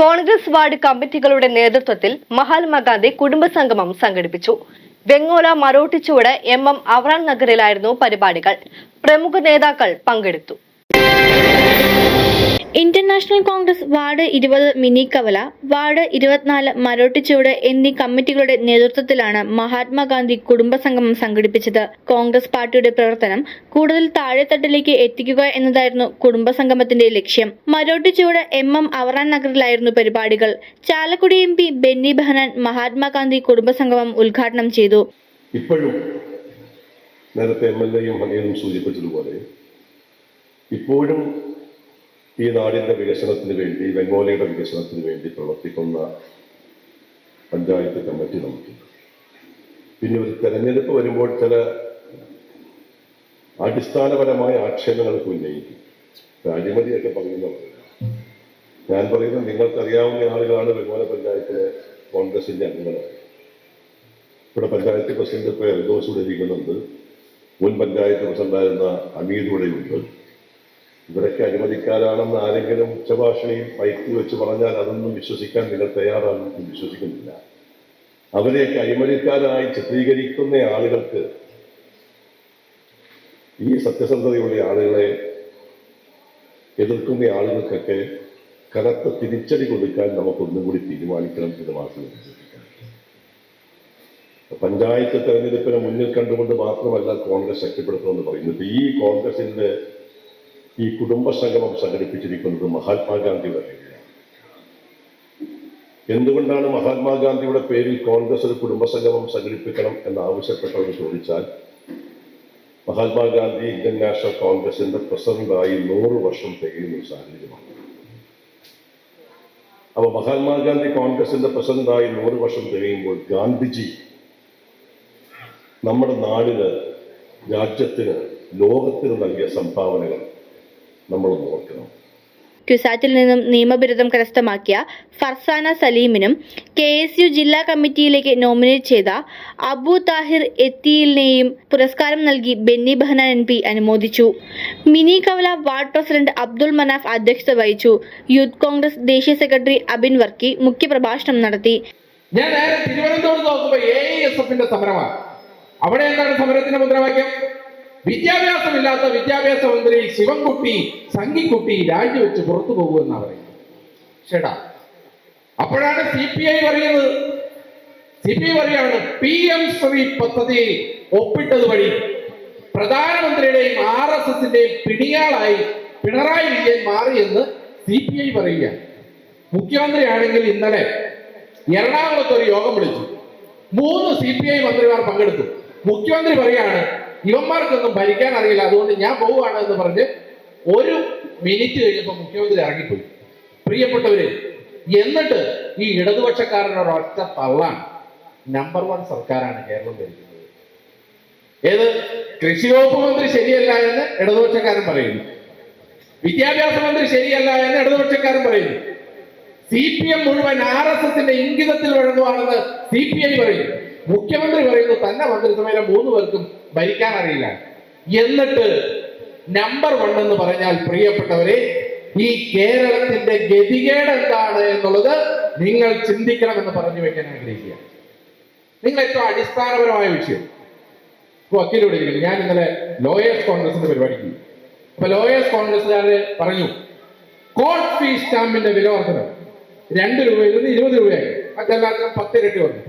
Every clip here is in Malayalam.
കോൺഗ്രസ് വാർഡ് കമ്മിറ്റികളുടെ നേതൃത്വത്തിൽ മഹാത്മാഗാന്ധി കുടുംബസംഗമം സംഘടിപ്പിച്ചു. വെങ്ങോല മരോട്ടിച്ചുവട് എം എം അവറാൻ നഗറിലായിരുന്നു പരിപാടികൾ. പ്രമുഖ നേതാക്കൾ പങ്കെടുത്തു. ഇന്റർനാഷണൽ കോൺഗ്രസ് വാർഡ് ഇരുപത് മിനി കവല വാർഡ് ഇരുപത്തിനാല് മരോട്ടിച്ചുവട് എന്നീ കമ്മിറ്റികളുടെ നേതൃത്വത്തിലാണ് മഹാത്മാഗാന്ധി കുടുംബസംഗമം സംഘടിപ്പിച്ചത്. കോൺഗ്രസ് പാർട്ടിയുടെ പ്രവർത്തനം കൂടുതൽ താഴെത്തട്ടിലേക്ക് എത്തിക്കുക എന്നതായിരുന്നു കുടുംബസംഗമത്തിന്റെ ലക്ഷ്യം. മരോട്ടിച്ചുവട് എം എം അവറാൻ നഗറിലായിരുന്നു പരിപാടികൾ. ചാലക്കുടി എം പി ബെന്നി ബെഹനാൻ മഹാത്മാഗാന്ധി കുടുംബസംഗമം ഉദ്ഘാടനം ചെയ്തു. ഇപ്പോഴും നേരത്തെ എം എൽ എയും സൂചിപ്പിച്ചതുപോലെ ഇപ്പോഴും ഈ നാടിന്റെ വികസനത്തിന് വേണ്ടി ബംഗോലയുടെ വികസനത്തിന് വേണ്ടി പ്രവർത്തിക്കുന്ന പഞ്ചായത്ത് കമ്മിറ്റി നമുക്കുണ്ട് പിന്നെ ഒരു തെരഞ്ഞെടുപ്പ് വരുമ്പോൾ ചില അടിസ്ഥാനപരമായ ആക്ഷേപങ്ങൾക്ക് ഉന്നയിക്കും. അഴിമതിയൊക്കെ പറയുന്നവർ ഞാൻ പറയുന്നത് നിങ്ങൾക്കറിയാവുന്ന ആളുകളാണ് ബംഗോല പഞ്ചായത്തിലെ കോൺഗ്രസിന്റെ അംഗങ്ങളാണ് ഇവിടെ പഞ്ചായത്ത് പ്രസിഡന്റ് ഇപ്പോൾ ഇരിക്കുന്നുണ്ട്. മുൻ പഞ്ചായത്ത് പ്രസിഡന്റായിരുന്ന അമീദ് ഇവിടെയുണ്ട് ഇവരൊക്കെ അഴിമതിക്കാരാണെന്ന് ആരെങ്കിലും ഉച്ചഭാഷണിയിൽ മൈക്ക് വെച്ച് പറഞ്ഞാൽ അതൊന്നും വിശ്വസിക്കാൻ നിങ്ങൾ തയ്യാറാണെന്ന് വിശ്വസിക്കുന്നില്ല. അവരെയൊക്കെ അഴിമതിക്കാരായി ചിത്രീകരിക്കുന്ന ആളുകൾക്ക് ഈ സത്യസന്ധതയുള്ള ആളുകളെ എതിർക്കുന്ന ആളുകൾക്കൊക്കെ കനത്ത തിരിച്ചടി കൊടുക്കാൻ നമുക്കൊന്നും കൂടി തീരുമാനിക്കണം എന്ന് മാത്രമേ പഞ്ചായത്ത് തെരഞ്ഞെടുപ്പിനെ മുന്നിൽ കണ്ടുകൊണ്ട് മാത്രമല്ല കോൺഗ്രസ് ശക്തിപ്പെടുത്തുമെന്ന് പറയുന്നത്. ഈ കോൺഗ്രസിന്റെ ഈ കുടുംബ സംഗമം സംഘടിപ്പിച്ചിരിക്കുന്നത് മഹാത്മാഗാന്ധിയുടെ പേരിലാണ് എന്തുകൊണ്ടാണ് മഹാത്മാഗാന്ധിയുടെ പേരിൽ കോൺഗ്രസ് ഒരു കുടുംബ സംഗമം സംഘടിപ്പിക്കണം എന്ന് ആവശ്യപ്പെട്ടവർ ചോദിച്ചാൽ മഹാത്മാഗാന്ധി ഇന്ത്യൻ നാഷണൽ കോൺഗ്രസിന്റെ പ്രസിഡന്റായി നൂറ് വർഷം തികയുന്ന ഒരു സാഹചര്യമാണ്. അപ്പൊ മഹാത്മാഗാന്ധി കോൺഗ്രസിന്റെ പ്രസിഡന്റായി നൂറ് വർഷം തികയുമ്പോൾ ഗാന്ധിജി നമ്മുടെ നാടിന് രാജ്യത്തിന് ലോകത്തിന് നൽകിയ സംഭാവനകൾ നമ്മൾ നോക്കണം ക്യുസാറ്റിൽ നിന്നും നിയമബിരുദം കരസ്ഥമാക്കിയ ഫർസാന സലീമിനും കെ എസ് യു ജില്ലാ കമ്മിറ്റിയിലേക്ക് നോമിനേറ്റ് ചെയ്ത അബു താഹിർ എത്തിയിലിനെയും പുരസ്കാരം നൽകി ബെന്നി ബഹന എം പി അനുമോദിച്ചു. മിനി കവല വാർഡ് പ്രസിഡന്റ് അബ്ദുൾ മനാഫ് അധ്യക്ഷത വഹിച്ചു. യൂത്ത് കോൺഗ്രസ് ദേശീയ സെക്രട്ടറി അബിൻ വർക്കി മുഖ്യപ്രഭാഷണം നടത്തി. ഞാൻ നേരെ തിരുവനന്തപുരത്ത് നോക്കുമ്പോൾ എ എസ് എഫിന്റെ സമരമാണ്. അവിടെ എന്താണ് സമരത്തിന്റെ മുദ്രാവാക്യം? വിദ്യാഭ്യാസമില്ലാത്ത വിദ്യാഭ്യാസ മന്ത്രി ശിവൻകുട്ടി സംഘിക്കുട്ടി രാജിവെച്ച് പുറത്തു പോകുമെന്നാണ് പറയുന്നത്. അപ്പോഴാണ് സി പി ഐ പറയുന്നത്. സി പി ഐ പറയാണ് പി എം ശ്രീ പദ്ധതി ഒപ്പിട്ടത് വഴി പ്രധാനമന്ത്രിയുടെയും ആർ എസ് എസിന്റെയും പിണിയാളായി പിണറായി വിജയൻ മാറിയെന്ന് സി പി ഐ പറയുക മുഖ്യമന്ത്രിയാണെങ്കിൽ ഇന്നലെ എറണാകുളത്ത് ഒരു യോഗം വിളിച്ചു. മൂന്ന് സി പി ഐ മന്ത്രിമാർ പങ്കെടുത്തു. മുഖ്യമന്ത്രി പറയാണ് ഇവന്മാർക്കൊന്നും ഭരിക്കാൻ അറിയില്ല. അതുകൊണ്ട് ഞാൻ പോവുകയാണ് എന്ന് പറഞ്ഞ് ഒരു മിനിറ്റ് കഴിഞ്ഞപ്പോൾ മുഖ്യമന്ത്രി ഇറങ്ങിപ്പോയി. പ്രിയപ്പെട്ടവര് എന്നിട്ട് ഈ ഇടതുപക്ഷക്കാരുടെ ഒരൊറ്റ തള്ളാണ്. നമ്പർ വൺ സർക്കാരാണ് കേരളം ഭരിക്കുന്നത്. ഏത്? കൃഷി വകുപ്പ് മന്ത്രി ശരിയല്ല എന്ന് ഇടതുപക്ഷക്കാരൻ പറയുന്നു. വിദ്യാഭ്യാസ മന്ത്രി ശരിയല്ല എന്ന് ഇടതുപക്ഷക്കാരൻ പറയുന്നു. സി പി എം മുഴുവൻ ആർ എസ് എസിന്റെ ഇംഗിതത്തിൽ വഴങ്ങുവാണെന്ന് സി പി ഐ പറയുന്നു. മുഖ്യമന്ത്രി പറയുന്നു തന്നെ മന്ത്രിസഭയിലെ മൂന്ന് പേർക്കും ഭരിക്കാൻ അറിയില്ല എന്നിട്ട് നമ്പർ വൺ എന്ന് പറഞ്ഞാൽ പ്രിയപ്പെട്ടവരെ ഈ കേരളത്തിന്റെ ഗതികേട് എന്താണ് എന്നുള്ളത് നിങ്ങൾ ചിന്തിക്കണമെന്ന് പറഞ്ഞു വെക്കാൻ ആഗ്രഹിക്കുക. നിങ്ങൾ ഏറ്റവും അടിസ്ഥാനപരമായ വിഷയം. വക്കീലോട് ഞാൻ ഇന്നലെ ലോയേഴ്സ് കോൺഗ്രസിന്റെ പരിപാടിക്ക്. അപ്പൊ ലോയേഴ്സ് കോൺഗ്രസ്സുകാര് പറഞ്ഞു കോർട്ട് ഫീസ് സ്റ്റാമ്പിന്റെ വില വർധനം രണ്ട് രൂപയിൽ നിന്ന് ഇരുപത് രൂപയായി. മറ്റെല്ലാത്തിനും പത്ത് ഇരട്ടി വന്നു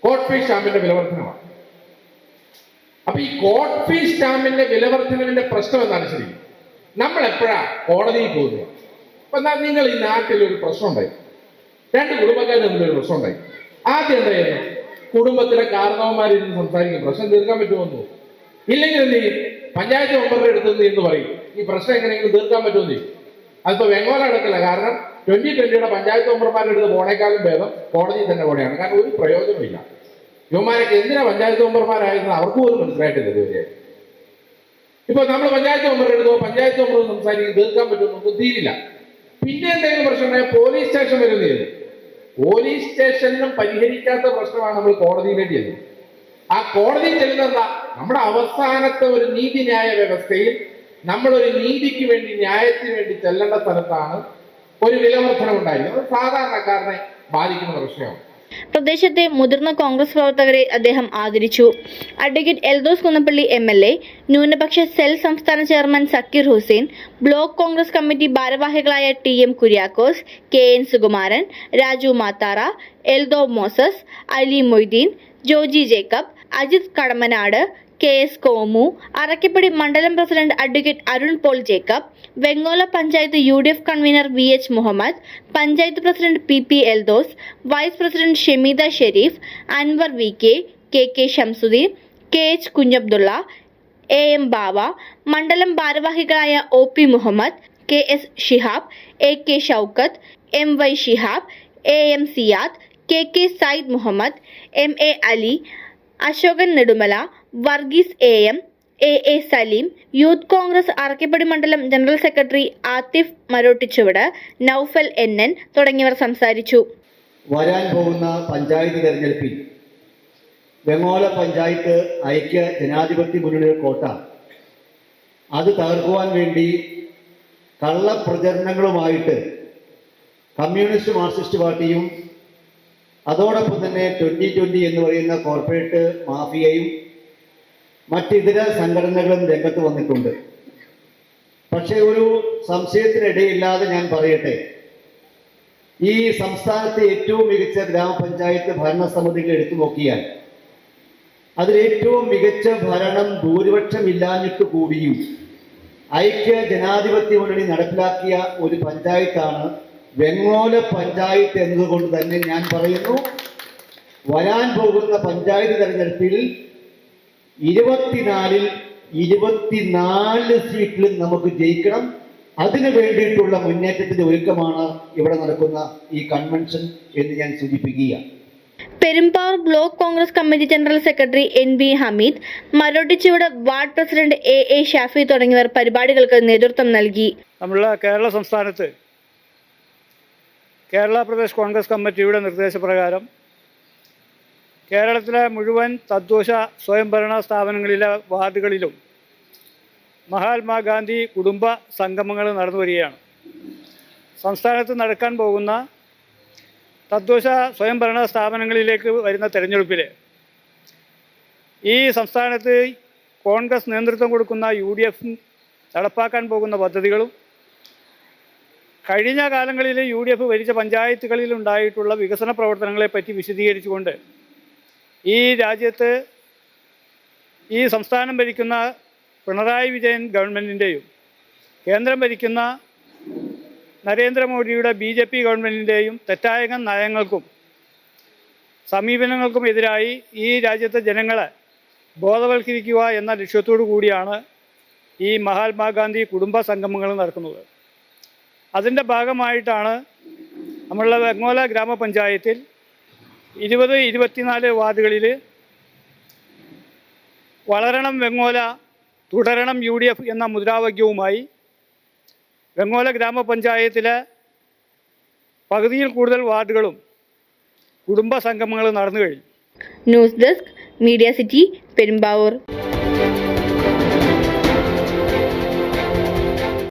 കോർട്ട് ഫീ സ്റ്റാമ്പിന്റെ വില വർധനമാണ് അപ്പൊ ഈ കോർട്ട് ഫീ സ്റ്റാമ്പിന്റെ വില വർധനവിന്റെ പ്രശ്നം എന്താണ് ശരി? നമ്മൾ എപ്പോഴാ കോടതിയിൽ പോകുന്നത്? അപ്പൊ എന്നാൽ നിങ്ങൾ ഈ നാട്ടിൽ ഒരു പ്രശ്നം ഉണ്ടായി. രണ്ട് കുടുംബക്കാർ തമ്മിൽ ഒരു പ്രശ്നം ഉണ്ടായി. ആദ്യം എന്തായിരുന്നു കുടുംബത്തിലെ കാരണവന്മാരിന്ന് സംസാരിക്കും. പ്രശ്നം തീർക്കാൻ പറ്റുമെന്ന് ഇല്ലെങ്കിൽ എന്ത് ചെയ്യും? പഞ്ചായത്ത് മെമ്പറുടെ അടുത്ത് എന്ന് പറയും. ഈ പ്രശ്നം എങ്ങനെയെങ്കിലും തീർക്കാൻ പറ്റുമെന്ന് ചെയ്യും അതിപ്പോ വെങ്ങോല നടക്കില്ല. കാരണം ട്വന്റി ട്വന്റിയുടെ പഞ്ചായത്ത് മെമ്പർമാരുടെ അടുത്ത് പോണേക്കാളും ഭേദം കോടതിയിൽ തന്നെ പോണെയാണ്. കാരണം ഒരു പ്രയോജനമില്ല യുവമാരൊക്കെ എന്തിനാ പഞ്ചായത്ത് മെമ്പർമാരായിരുന്നു? അവർക്ക് പോലും മനസ്സിലായിട്ടില്ല ഇതുവരെ. ഇപ്പൊ നമ്മൾ പഞ്ചായത്ത് മെമ്പർ എടുത്തോ പഞ്ചായത്ത് മെമ്പർ സംസാരിക്കും തീർക്കാൻ പറ്റുമോ ബുദ്ധിയില്ല പിന്നെ എന്തെങ്കിലും പ്രശ്നം പോലീസ് സ്റ്റേഷൻ ചെയ്തു പോലീസ് സ്റ്റേഷനിലും പരിഹരിക്കാത്ത പ്രശ്നമാണ് നമ്മൾ കോടതിയിലേക്ക് ചെല്ലുന്നത് ആ കോടതി ചെല്ലുന്ന നമ്മുടെ അവസാനത്തെ ഒരു നീതിന്യായ വ്യവസ്ഥയിൽ നമ്മളൊരു നീതിക്ക് വേണ്ടി ന്യായത്തിന് വേണ്ടി ചെല്ലേണ്ട സ്ഥലത്താണ് ഒരു വിലവർദ്ധനം ഉണ്ടായിരുന്നത് സാധാരണക്കാരനെ ബാധിക്കുന്ന പ്രശ്നമാണ്. പ്രദേശത്തെ മുതിർന്ന കോൺഗ്രസ് പ്രവർത്തകരെ അദ്ദേഹം ആദരിച്ചു. Advocate Eldhose Kunnappilly M L A ന്യൂനപക്ഷ സെൽ സംസ്ഥാന chairman Zakir Hussain block Congress committee ഭാരവാഹികളായ T M Kuriakose K N Sukumaran Raju Mathara Eldho Moses Ali Moideen Joji Jacob Ajith Kadamanad K S Komu Arakkappady മണ്ഡലം president advocate Arun Paul Jacob Vengola panchayat U D F convener V H Muhammad panchayat president P P Eldhose vice president Shemeeda Sherif Anwar V K K K Shamsudheen K H Kunjabdulla A M Bava മണ്ഡലം ഭാരവാഹികളായ O P Muhammad K S Shihab A K Shoukath M Y Shihab A M Siyad K K Sayyid Muhammad M A Ali Ashokan Nedumala Varghese A M A A Saleem youth Congress Arakkappady മണ്ഡലം general secretary Athif Marottichuvadu Noufal N N തുടങ്ങിയവർ സംസാരിച്ചു. വരാൻ പോകുന്ന പഞ്ചായത്ത് തെരഞ്ഞെടുപ്പിൽ വെങ്ങോല പഞ്ചായത്ത് ഐക്യ ജനാധിപത്യ മുന്നണിയുടെ കോട്ട. അത് തകർക്കുവാൻ വേണ്ടി കള്ളപ്രചരണങ്ങളുമായിട്ട് കമ്മ്യൂണിസ്റ്റ് മാർക്സിസ്റ്റ് പാർട്ടിയും അതോടൊപ്പം തന്നെ ട്വന്റി ട്വന്റി എന്ന് പറയുന്ന കോർപ്പറേറ്റ് മാഫിയയും മറ്റിതര സംഘടനകളും രംഗത്ത് വന്നിട്ടുണ്ട്. പക്ഷേ ഒരു സംശയത്തിനിടയില്ലാതെ ഞാൻ പറയട്ടെ. ഈ സംസ്ഥാനത്തെ ഏറ്റവും മികച്ച ഗ്രാമപഞ്ചായത്ത് ഭരണസമിതികൾ എടുത്തു നോക്കിയാൽ അതിലേറ്റവും മികച്ച ഭരണം ഭൂരിപക്ഷമില്ലാഞ്ഞിട്ട് കൂടിയും ഐക്യ ജനാധിപത്യ മുന്നണി നടപ്പിലാക്കിയ ഒരു പഞ്ചായത്താണ് വെങ്ങോല പഞ്ചായത്ത് എന്നതുകൊണ്ട് തന്നെ ഞാൻ പറയുന്നു. വരാൻ പോകുന്ന പഞ്ചായത്ത് തെരഞ്ഞെടുപ്പിൽ ഇരുപത്തിനാലിൽ ഇരുപത്തിനാല് സീറ്റിലും നമുക്ക് ജയിക്കണം. അതിനു വേണ്ടിയിട്ടുള്ള മുന്നേറ്റത്തിന്റെ ഒരുക്കമാണ് ഇവിടെ നടക്കുന്ന ഈ കൺവെൻഷൻ എന്ന് ഞാൻ സൂചിപ്പിക്കുകയാണ്. Perumbavoor block Congress committee general secretary N V Hameed Marottichuvadu ward president A A Shafi തുടങ്ങിയവർ പരിപാടികൾക്ക് നേതൃത്വം നൽകി. നമ്മളെ കേരള സംസ്ഥാനത്ത് കേരള പ്രദേശ് കോൺഗ്രസ് കമ്മിറ്റിയുടെ നിർദ്ദേശപ്രകാരം കേരളത്തിലെ മുഴുവൻ തദ്ദേശ സ്വയംഭരണ സ്ഥാപനങ്ങളിലെ വാർഡുകളിലും മഹാത്മാഗാന്ധി കുടുംബ സംഗമങ്ങൾ നടന്നു വരികയാണ്. സംസ്ഥാനത്ത് നടക്കാൻ പോകുന്ന തദ്ദേശ സ്വയംഭരണ സ്ഥാപനങ്ങളിലേക്ക് വരുന്ന തെരഞ്ഞെടുപ്പിൽ ഈ സംസ്ഥാനത്ത് കോൺഗ്രസ് നേതൃത്വം കൊടുക്കുന്ന യു ഡി എഫ് നടപ്പാക്കാൻ പോകുന്ന പദ്ധതികളും കഴിഞ്ഞ കാലങ്ങളിൽ യു ഡി എഫ് ഭരിച്ച പഞ്ചായത്തുകളിൽ ഉണ്ടായിട്ടുള്ള വികസന പ്രവർത്തനങ്ങളെപ്പറ്റി വിശദീകരിച്ചുകൊണ്ട് ഈ രാജ്യത്ത് ഈ സംസ്ഥാനം ഭരിക്കുന്ന പിണറായി വിജയൻ ഗവൺമെന്റിന്റെയും കേന്ദ്രം ഭരിക്കുന്ന നരേന്ദ്രമോദിയുടെ ബി ജെ പി ഗവൺമെന്റിന്റെയും തെറ്റായ നയങ്ങൾക്കും സമീപനങ്ങൾക്കും എതിരായി ഈ രാജ്യത്തെ ജനങ്ങളെ ബോധവൽക്കരിക്കുക എന്ന ലക്ഷ്യത്തോടു കൂടിയാണ് ഈ മഹാത്മാഗാന്ധി കുടുംബ സംഗമങ്ങൾ നടക്കുന്നത്. അതിന്റെ ഭാഗമായിട്ടാണ് നമ്മളുടെ വെങ്ങോല ഗ്രാമപഞ്ചായത്തിൽ ഇരുപത് ഇരുപത്തിനാല് വാർഡുകളിൽ വളരണം വെങ്ങോല തുടരണം യു ഡി എഫ് എന്ന മുദ്രാവാക്യവുമായി വെങ്ങോല ഗ്രാമപഞ്ചായത്തിലെ പകുതിയിൽ കൂടുതൽ വാർഡുകളും കുടുംബ സംഗമങ്ങളും നടന്നു കഴിഞ്ഞു. News desk media city Perumbavoor.